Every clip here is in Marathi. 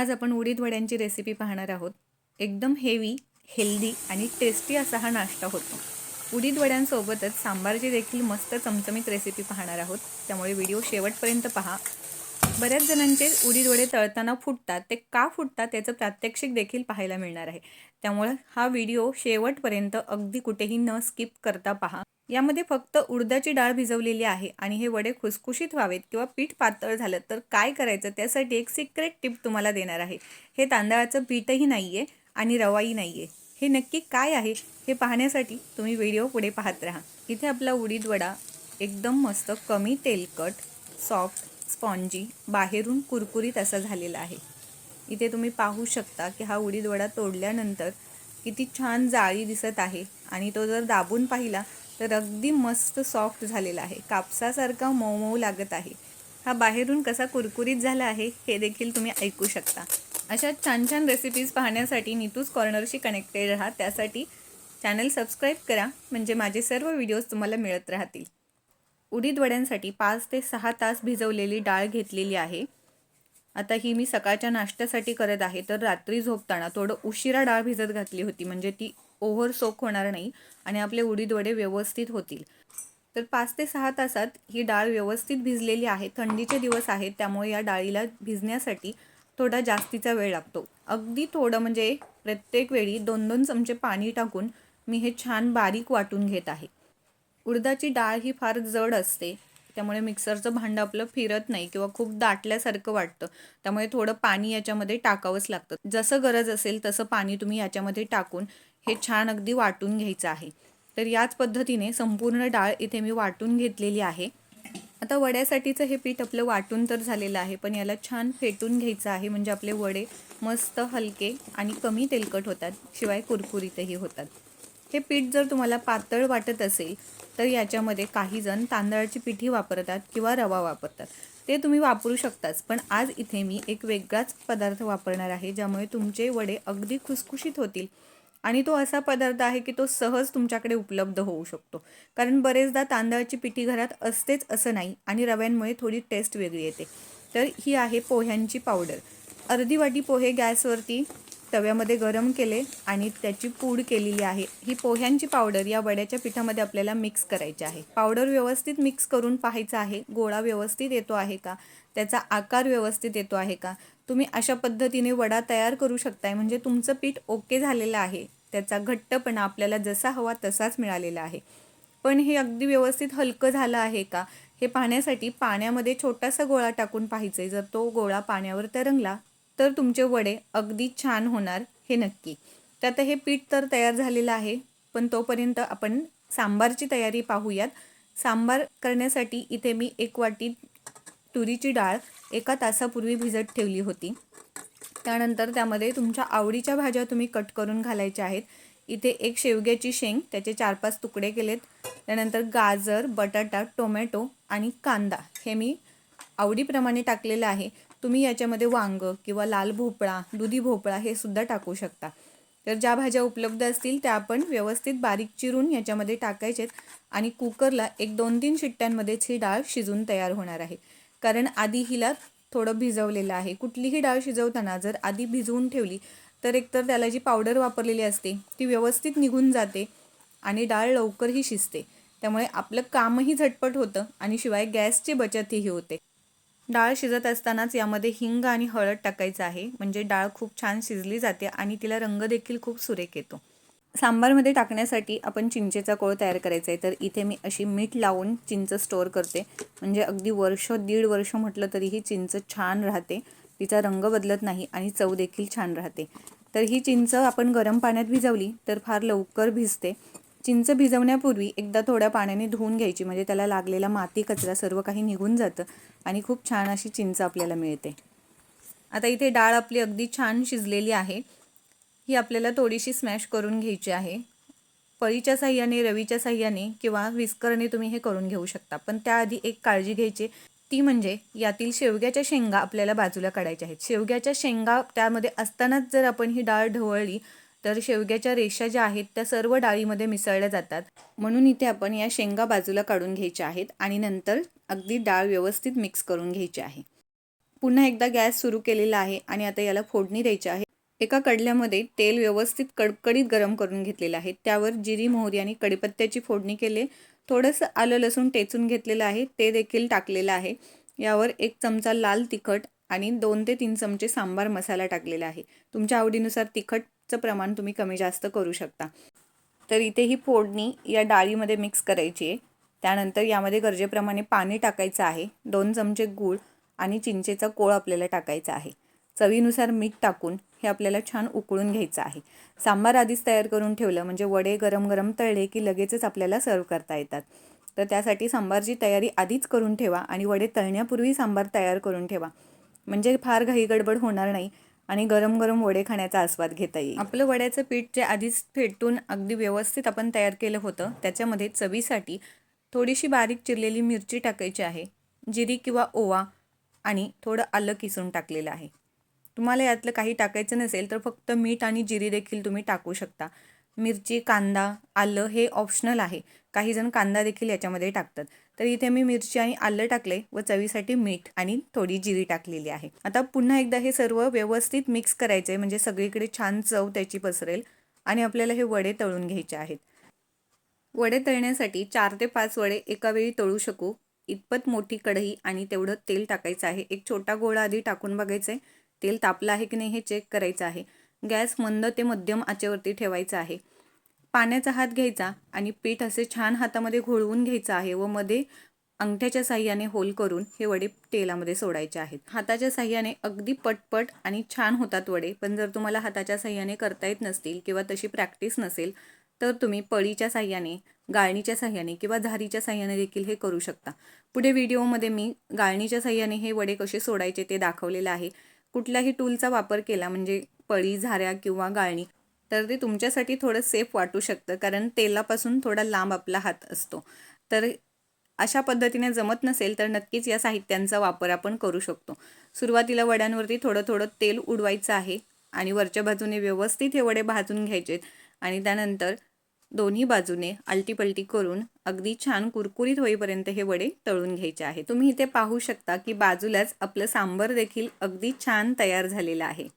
आज आपण उडीद वड्यांची रेसिपी पाहणार आहोत. एकदम हेवी हेल्दी आणि टेस्टी असा हा नाश्ता होतो. उडीद वड्यांसोबतच सांबारची देखील मस्त चमचमीत रेसिपी पाहणार आहोत. त्यामुळे व्हिडिओ शेवटपर्यंत पहा. बऱ्याच जणांचे उडीद वडे तळताना फुटतात. ते का फुटतात याचं प्रात्यक्षिक देखील पाहायला मिळणार आहे. त्यामुळे हा व्हिडिओ शेवटपर्यंत अगदी कुठेही न स्किप करता पहा. यामध्ये फक्त उडदाची डाळ भिजवलेली आहे आणि हे वडे खुसखुशीत व्हावेत किंवा पीठ पातळ झालं तर काय करायचं त्यासाठी एक सिक्रेट टिप तुम्हाला देणार आहे. हे तांदळाचं पीठही नाही आहे आणि रवाही नाही आहे हे नक्की काय आहे हे पाहण्यासाठी तुम्ही व्हिडिओ पुढे पाहत राहा. इथे आपला उडीद वडा एकदम मस्त कमी तेलकट सॉफ्ट स्पॉन्जी बाहेरून कुरकुरीत असा झालेला आहे. इथे तुम्ही पाहू शकता की हा उडीद वडा तोडल्यानंतर किती छान जाळी दिसत आहे आणि तो जर दाबून पाहिला तर अगदी मस्त सॉफ्ट झालेला आहे. कापसासारखा मऊ मऊ लागत आहे. हा बाहेरून कसा कुरकुरीत झाला आहे हे देखील तुम्ही ऐकू शकता. अशा छान छान रेसिपीज पाहण्यासाठी नीतूज कॉर्नरशी कनेक्टेड राहा. त्यासाठी चॅनल सबस्क्राईब करा. म्हणजे माझे सर्व व्हिडिओज तुम्हाला मिळत राहतील. उडीद वड्यांसाठी पाच ते सहा तास भिजवलेली डाळ घेतलेली आहे. आता ही मी सकाळच्या नाश्त्यासाठी करत आहे तर रात्री झोपताना थोडं उशिरा डाळ भिजत घातली होती म्हणजे ती ओव्हर सोक होणार नाही आणि आपले उडीद वडे व्यवस्थित होतील. तर पाच ते सहा तासात ही डाळ व्यवस्थित भिजलेली आहे. थंडीचे दिवस आहेत त्यामुळे या डाळीला भिजण्यासाठी थोडा जास्तीचा वेळ लागतो. अगदी थोडं म्हणजे प्रत्येक वेळी दोन दोन चमचे पाणी टाकून मी हे छान बारीक वाटून घेत आहे. उडदाची डाळ ही फार जड असते. त्यामुळे मिक्सरचं भांडं आपलं फिरत नाही किंवा खूप दाटल्यासारखं वाटतं. त्यामुळे थोडं पाणी याच्यामध्ये टाकावंच लागतं. जसं गरज असेल तसं पाणी तुम्ही याच्यामध्ये टाकून हे छान अगदी वाटून घ्यायचं आहे. तर याच पद्धतीने संपूर्ण डाळ इथे मी वाटून घेतलेली आहे. आता वड्यासाठीचं हे पीठ आपलं वाटून तर झालेलं आहे पण याला छान फेटून घ्यायचं आहे. म्हणजे आपले वडे मस्त हलके आणि कमी तेलकट होतात. शिवाय कुरकुरीतही होतात. हे पीठ जर तुम्हाला पातळ वाटत असेल तर याच्यामध्ये काही जण तांदळाची पिठी वापरतात किंवा रवा वापरतात. ते तुम्ही वापरू शकताच. पण आज इथे मी एक वेगळाच पदार्थ वापरणार आहे ज्यामुळे तुमचे वडे अगदी खुसखुशीत होतील. आणि तो असा पदार्थ आहे की तो सहज तुमच्याकडे उपलब्ध होऊ शकतो. कारण बरेचदा तांदळाची पिठी घरात असतेच असं नाही आणि रव्यांमुळे थोडी टेस्ट वेगळी येते. तर ही आहे पोह्यांची पावडर अर्धी वाटी पोहे गॅसवरती तव्यामध्ये गरम केले आणि त्याची पूड केलेली आहे. ही पोह्यांची पावडर या वड्याच्या पिठामध्ये आपल्याला मिक्स करायची आहे. पावडर व्यवस्थित मिक्स करून पाहायचं आहे. गोळा व्यवस्थित येतो आहे का? त्याचा आकार व्यवस्थित येतो आहे का? तुम्ही अशा पद्धतीने वडा तयार करू शकताय. म्हणजे तुमचं पीठ ओके झालेलं आहे. त्याचा घट्टपणा आपल्याला जसा हवा तसाच मिळालेला आहे. पण हे अगदी व्यवस्थित हलकं झालं आहे का? हे पाहण्यासाठी पाण्यामध्ये छोटासा गोळा टाकून पाहायचं जर तो गोळा पाण्यावर तरंगला तर तुमचे वडे अगदी छान होणार हे नक्की. तर आता हे पीठ तर तयार झालेलं आहे पण तोपर्यंत आपण सांबारची तयारी पाहूयात. सांबार करण्यासाठी इथे मी एक वाटी तुरीची डाळ एका तासापूर्वी भिजत ठेवली होती. त्यानंतर त्यामध्ये तुमच्या आवडीच्या भाज्या तुम्ही कट करून घालायच्या आहेत. इथे एक शेवग्याची शेंग त्याचे चार पाच तुकडे केलेत. त्यानंतर गाजर बटाटा टोमॅटो आणि कांदा हे मी आवडीप्रमाणे टाकलेलं आहे. तुम्ही याच्यामध्ये वांग किंवा लाल भोपळा दुधी भोपळा हे सुद्धा टाकू शकता. तर ज्या भाज्या उपलब्ध असतील त्या आपण व्यवस्थित बारीक चिरून याच्यामध्ये टाकायचेत आणि कुकरला एक दोन तीन शिट्ट्यांमध्येच ही डाळ शिजून तयार होणार आहे. कारण आधी हिला थोडं भिजवलेलं आहे. कुठलीही डाळ शिजवताना जर आधी भिजवून ठेवली तर एकतर त्याला जी पावडर वापरलेली असते ती व्यवस्थित निघून जाते आणि डाळ लवकरही शिजते. त्यामुळे आपलं कामही झटपट होतं आणि शिवाय गॅसची बचतही होते. डाळ शिजत असतानाच यामध्ये हिंग आणि हळद टाकायचं आहे. म्हणजे डाळ खूप छान शिजली जाते आणि तिला रंग देखील खूप सुरेख येतो. सांबारमध्ये टाकण्यासाठी आपण चिंचेचा कोळ तयार करायचा आहे. तर इथे मी अशी मीठ लावून चिंच स्टोअर करते. म्हणजे अगदी वर्ष दीड वर्ष म्हटलं तरीही चिंच छान राहते. तिचा रंग बदलत नाही आणि चव देखील छान राहते. तर ही चिंच आपण गरम पाण्यात भिजवली तर फार लवकर भिजते. चिंच भिजवण्यापूर्वी एकदा थोड्या पाण्याने धुवून घ्यायची. म्हणजे त्याला लागलेला माती कचरा सर्व काही निघून जातं आणि खूप छान अशी चिंच आपल्याला मिळते. आता इथे डाळ आपली अगदी छान शिजलेली आहे. ही आपल्याला थोडीशी स्मॅश करून घ्यायची आहे. पळीच्या साह्याने रवीच्या साह्याने किंवा विस्करने तुम्ही हे करून घेऊ शकता. पण त्याआधी एक काळजी घ्यायची. ती म्हणजे यातील शेवग्याच्या शेंगा आपल्याला बाजूला काढायच्या आहेत. शेवग्याच्या शेंगा त्यामध्ये असतानाच जर आपण ही डाळ ढवळली तर शेवग्याच्या रेषा ज्या आहेत त्या सर्व डाळीमध्ये मिसळल्या जातात. म्हणून इथे आपण या शेंगा बाजूला काढून घ्यायच्या आहेत आणि नंतर अगदी डाळ व्यवस्थित मिक्स करून घ्यायची आहे. पुन्हा एकदा गॅस सुरू केलेला आहे आणि आता याला फोडणी द्यायची आहे. एका कडल्यामध्ये तेल व्यवस्थित कडकडीत गरम करून घेतलेलं आहे. त्यावर जिरी मोहरी आणि कडीपत्त्याची फोडणी केले. थोडंसं आलं लसूण टेचून घेतलेलं आहे. ते देखील टाकलेलं आहे. यावर एक चमचा लाल तिखट आणि दोन ते तीन चमचे सांबार मसाला टाकलेला आहे. तुमच्या आवडीनुसार तिखट चं प्रमाण तुम्ही कमी जास्त करू शकता. तर इथे ही फोडणी या डाळीमध्ये मिक्स करायची आहे. त्यानंतर यामध्ये गरजेप्रमाणे पाणी टाकायचं आहे. दोन चमचे गूळ आणि चिंचेचा कोळ आपल्याला टाकायचा आहे. चवीनुसार मीठ टाकून हे आपल्याला छान उकळून घ्यायचं आहे. सांबार आधीच तयार करून ठेवलं म्हणजे वडे गरम गरम तळले की लगेचच आपल्याला सर्व करता येतात. तर त्यासाठी सांबारची तयारी आधीच करून ठेवा आणि वडे तळण्यापूर्वी सांबार तयार करून ठेवा. म्हणजे फार घाई गडबड होणार नाही. आणि गरम गरम वडे खाण्याचा आस्वाद घेता येईल. आपलं वड्याचं पीठ जे आधीच फेटून अगदी व्यवस्थित आपण तयार केलं होतं त्याच्यामध्ये चवीसाठी थोडीशी बारीक चिरलेली मिरची टाकायची आहे जिरी किंवा ओवा आणि थोडं आलं किसून टाकलेलं आहे. तुम्हाला यातलं काही टाकायचं नसेल तर फक्त मीठ आणि जिरी देखील तुम्ही टाकू शकता. मिरची कांदा आलं हे ऑप्शनल आहे. काही जण कांदा देखील याच्यामध्ये टाकतात. तर इथे मी मिरची आणि आलं टाकले व चवीसाठी मीठ आणि थोडी जिरी टाकलेली आहे. आता पुन्हा एकदा हे सर्व व्यवस्थित मिक्स करायचं आहे म्हणजे सगळीकडे छान चव त्याची पसरेल आणि आपल्याला हे वडे तळून घ्यायचे आहेत. वडे तळण्यासाठी चार ते पाच वडे एका वेळी तळू शकू. इतपत मोठी कढई आणि तेवढं तेल टाकायचं आहे. एक छोटा गोळा आधी टाकून बघायचं आहे तेल तापलं आहे की नाही हे चेक करायचं आहे. गॅस मंद ते मध्यम आचेवरती ठेवायचं आहे. पाण्याचा हात घ्यायचा आणि पीठ असे छान हातामध्ये घोळवून घ्यायचं आहे व मध्ये अंगठ्याच्या साह्याने होल करून हे वडे तेलामध्ये सोडायचे आहेत. हाताच्या साह्याने अगदी पटपट आणि छान होतात वडे पण जर तुम्हाला हाताच्या साह्याने करता येत नसतील किंवा तशी प्रॅक्टिस नसेल तर तुम्ही पळीच्या साह्याने गाळणीच्या साह्याने किंवा झारीच्या साह्याने देखील हे करू शकता. पुढे व्हिडिओमध्ये मी गाळणीच्या साह्याने हे वडे कसे सोडायचे ते दाखवलेलं आहे. कुठल्याही टूलचा वापर केला म्हणजे पळी झाऱ्या किंवा गाळणी तर ते तुमच्यासाठी थोडं सेफ वाटू शकतं कारण तेलापासून थोडा लांब आपला हात असतो. तर अशा पद्धतीने जमत नसेल तर नक्कीच या साहित्यांचा वापर आपण करू शकतो. सुरुवातीला वड्यांवरती थोडं थोडं तेल उडवायचं आहे आणि वरच्या बाजूने व्यवस्थित हे वडे भाजून घ्यायचेत आणि त्यानंतर दोन्ही बाजूने आलटीपलटी करून अगदी छान कुरकुरीत होईपर्यंत हे वडे तळून घ्यायचे आहे. तुम्ही इथे पाहू शकता की बाजूलाच आपलं सांबर देखील अगदी छान तयार झालेलं आहे.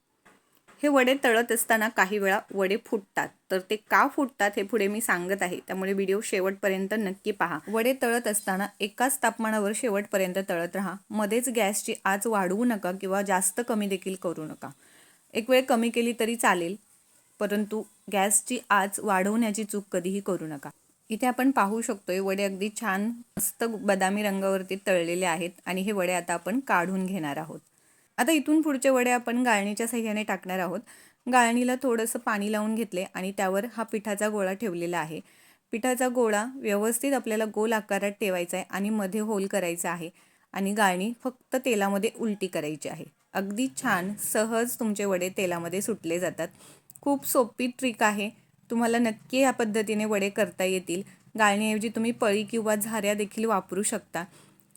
हे वडे तळत असताना काही वेळा वडे फुटतात. तर ते का फुटतात हे पुढे मी सांगत आहे. त्यामुळे व्हिडिओ शेवटपर्यंत नक्की पहा. वडे तळत असताना एकाच तापमानावर शेवटपर्यंत तळत राहा. मध्येच गॅसची आच वाढवू नका किंवा जास्त कमी देखील करू नका. एक वेळ कमी केली तरी चालेल परंतु गॅसची आच वाढवण्याची चूक कधीही करू नका. इथे आपण पाहू शकतोय वडे अगदी छान मस्त बदामी रंगावरती तळलेले आहेत आणि हे वडे आता आपण काढून घेणार आहोत. आता इथून पुढचे वडे आपण गाळणीच्या सह्याने टाकणार आहोत. गाळणीला थोडंसं पाणी लावून घेतले आणि त्यावर हा पिठाचा गोळा ठेवलेला आहे. पिठाचा गोळा व्यवस्थित आपल्याला गोल आकारात ठेवायचा आहे आणि मध्ये होल करायचा आहे आणि गाळणी फक्त तेलामध्ये उलटी करायची आहे. अगदी छान सहज तुमचे वडे तेलामध्ये सुटले जातात. खूप सोपी ट्रिक आहे. तुम्हाला नक्की या पद्धतीने वडे करता येतील. गाळणीऐवजी तुम्ही पळी किंवा झाऱ्या देखील वापरू शकता.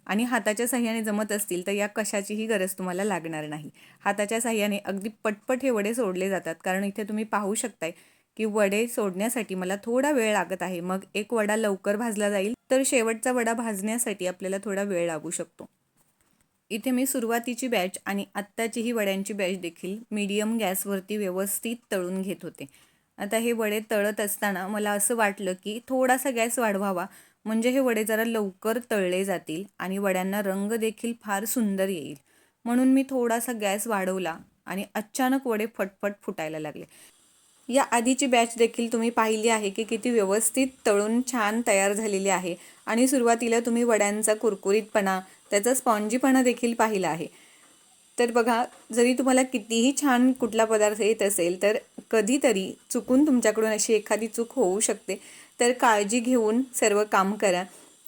आणि हाताच्या साह्याने जमत असतील तर या कशाचीही गरज तुम्हाला लागणार नाही. हाताच्या साह्याने अगदी पटपट हे वडे सोडले जातात. कारण इथे तुम्ही पाहू शकताय की वडे सोडण्यासाठी मला थोडा वेळ लागत आहे. मग एक वडा लवकर भाजला जाईल तर शेवटचा वडा भाजण्यासाठी आपल्याला थोडा वेळ लागू शकतो. इथे मी सुरुवातीची बॅच आणि आत्ताची ही वड्यांची बॅच देखील मीडियम गॅसवरती व्यवस्थित तळून घेत होते. आता हे वडे तळत असताना मला असं वाटलं की थोडासा गॅस वाढवावा. म्हणजे हे वडे जरा लवकर तळले जातील आणि वड्यांना रंग देखील फार सुंदर येईल. म्हणून मी थोडासा गॅस वाढवला आणि अचानक वडे फटफट फुटायला लागले. या आधीची बॅच देखील तुम्ही पाहिली आहे की किती व्यवस्थित तळून छान तयार झालेली आहे. आणि सुरुवातीला तुम्ही वड्यांचा कुरकुरीतपणा त्याचा स्पॉन्जीपणा देखील पाहिला आहे. तर बघा जरी तुम्हाला कितीही छान कुठला पदार्थ येत असेल तर कधीतरी चुकून तुमच्याकडून अशी एखादी चूक होऊ शकते. तर काळजी घेऊन सर्व काम करा.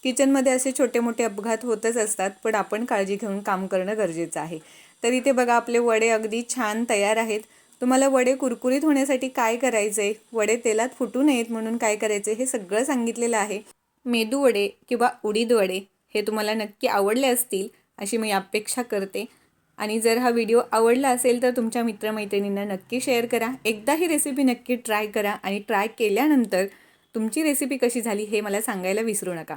किचनमध्ये असे छोटे मोठे अपघात होतच असतात पण आपण काळजी घेऊन काम करणं गरजेचं आहे. तर इथे बघा आपले वडे अगदी छान तयार आहेत. तुम्हाला वडे कुरकुरीत होण्यासाठी काय करायचं आहे वडे तेलात फुटू नयेत म्हणून काय करायचं हे सगळं सांगितलेलं आहे. मेदू वडे किंवा उडीद वडे हे तुम्हाला नक्की आवडले असतील अशी मी अपेक्षा करते. आणि जर हा व्हिडिओ आवडला असेल तर तुमच्या मित्रमैत्रिणींना नक्की शेअर करा. एकदा ही रेसिपी नक्की ट्राय करा आणि ट्राय केल्यानंतर तुमची रेसिपी कशी झाली हे मला सांगायला विसरू नका.